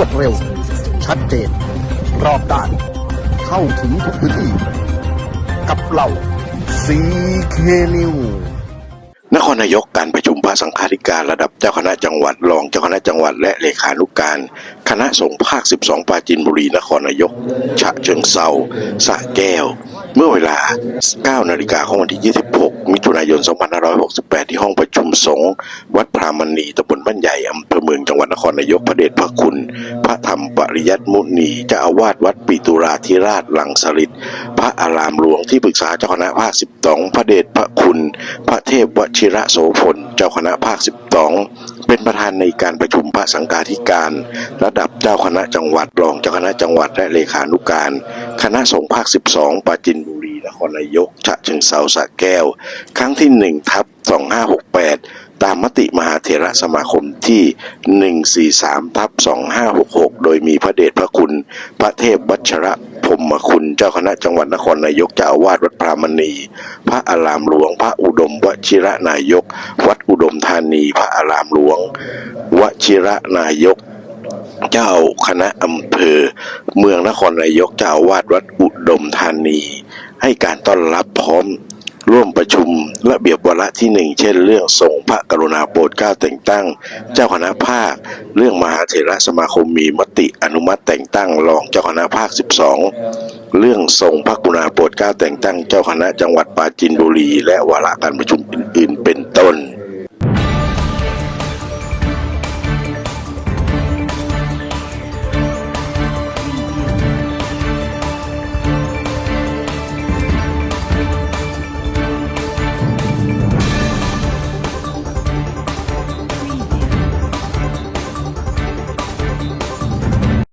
วดเร็ว ชัดเจน รอบด้าน เข้าถึงทุกพื้นที่ กับเราซีเคนิวนครนายกการประชุมพระสังฆาธิการระดับเจ้าคณะจังหวัดรองเจ้าคณะจังหวัดและเลขานุการ คณะสงฆ์ภาค 12 ปราจินบุรีนครนายก ฉะเชิงเซาสะแก้ว เมื่อเวลา 9 นาฬิกาของวันที่ 26 มิถุนายน 2568 ที่ห้องประ มสงฆ์วัดพรามณีตำบลบ้านใหญ่อำเภอเมืองจังหวัดนครนายกพระเดชพระคุณ พระธรรมปริยัติมุนีเจ้าอาวาสวัดปิตุราธิราชหลังสลิดพระอารามหลวงที่ปรึกษาเจ้าคณะภาค 12 พระเดชพระคุณ พระเทพวชิระโสพลเจ้าคณะภาค 12 เป็นประธานในการประชุมพระสังฆาธิการ ระดับเจ้าคณะจังหวัดรองเจ้าคณะจังหวัดและเลขานุการ คณะสงฆ์ภาค 12ปราจินบุรีนครนายกฉะเชิงเซาสะแก้ว ครั้งที่1ทับ 2568 ตามมติมหาเถระสมาคมที่ 143ทับ2566 โดยมีพระเดชพระคุณ พระเทพวัชระพรมคุณเจ้าคณะจังหวัดนครนายกเจ้าอาวาสวัดพระมณี พระอารามหลวง พระอุดมวชิระนายก วัดอุดมธานี พระอารามหลวง วชิระนายกเจ้าคณะอำเภอ เมืองนครนายกเจ้าวาสวัดอุดมธานี ให้การต้อนรับพร้อมร่วมประชุม ระเบียบวาระที่หนึ่งเช่น เรื่องทรงพระกรุณาโปรดเกล้าแต่งตั้ง เจ้าคณะภาค เรื่องมหาเถรสมาคมมีมติอนุมัติแต่งตั้งรองเจ้าคณะภาค 12 เรื่องทรงพระกรุณาโปรดเกล้าแต่งตั้ง เจ้าคณะจังหวัดปราจีนบุรี และวาระการประชุมอื่น ๆ เป็นต้น